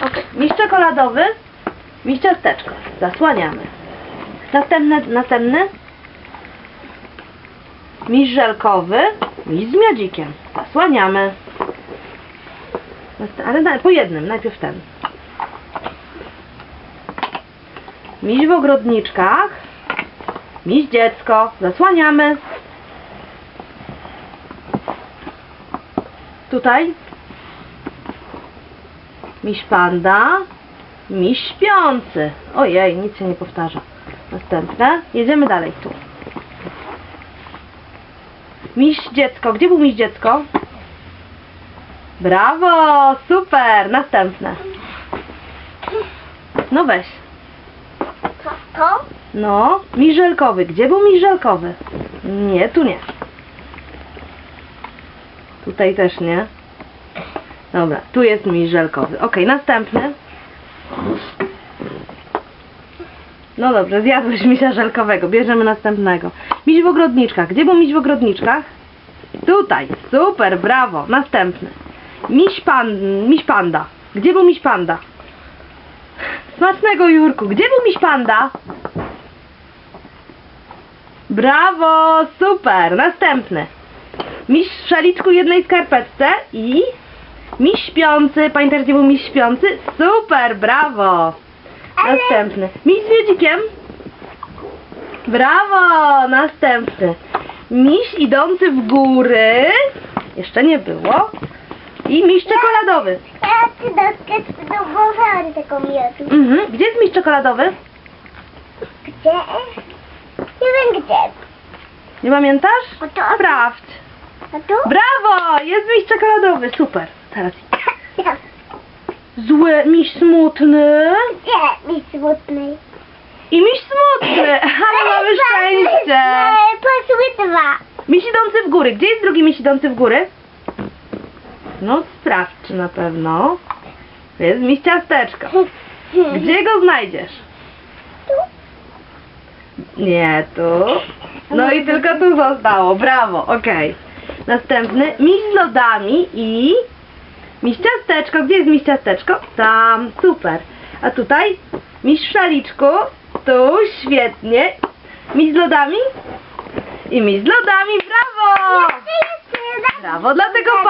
Ok, miś czekoladowy, miś ciasteczko. Zasłaniamy. Następny, następny. Miś żelkowy, miś z miodzikiem. Zasłaniamy. Ale po jednym, najpierw ten. Miś w ogrodniczkach, miś dziecko. Zasłaniamy. Tutaj Miś panda, miś śpiący. Ojej, nic się nie powtarza. Następne. Jedziemy dalej tu. Miś dziecko. Gdzie był miś dziecko? Brawo, super. Następne. No weź. To? To? No, miś żelkowy. Gdzie był miś żelkowy? Nie, tu nie. Tutaj też nie. Dobra, tu jest miś żelkowy. Ok, następny. No dobrze, zjadłeś misia żelkowego. Bierzemy następnego. Miś w ogrodniczkach. Gdzie był miś w ogrodniczkach? Tutaj. Super, brawo. Następny. Miś, pan, miś panda. Gdzie był miś panda? Smacznego Jurku. Gdzie był miś panda? Brawo, super. Następny. Miś w szaliczku jednej skarpetce i miś śpiący. Pamiętasz, gdzie był miś śpiący? Super, brawo. Następny. Miś z miodzikiem. Brawo, następny. Miś idący w góry. Jeszcze nie było. I miś czekoladowy. Ja ci dotkę spróbowałam tego miodu. Mhm. Gdzie jest miś czekoladowy? Gdzie? Nie wiem gdzie. Nie pamiętasz? To? Sprawdź. A tu? Brawo, jest miś czekoladowy. Super. Teraz zły, miś smutny. Gdzie mi smutny? I miś smutny. Ale mamy szczęście. Pasły dwa. Miś idący w góry. Gdzie jest drugi miś idący w góry? No sprawdź czy na pewno. Jest miś ciasteczko. Gdzie go znajdziesz? Tu? Nie, tu. No i tylko tu zostało. Brawo, okej. Następny. Miś z lodami i... Miś ciasteczko. Gdzie jest miś ciasteczko? Tam. Super. A tutaj? Miś w szaliczku. Tu. Świetnie. Miś z lodami? I miś z lodami. Brawo! Brawo dla tego pana. Okej.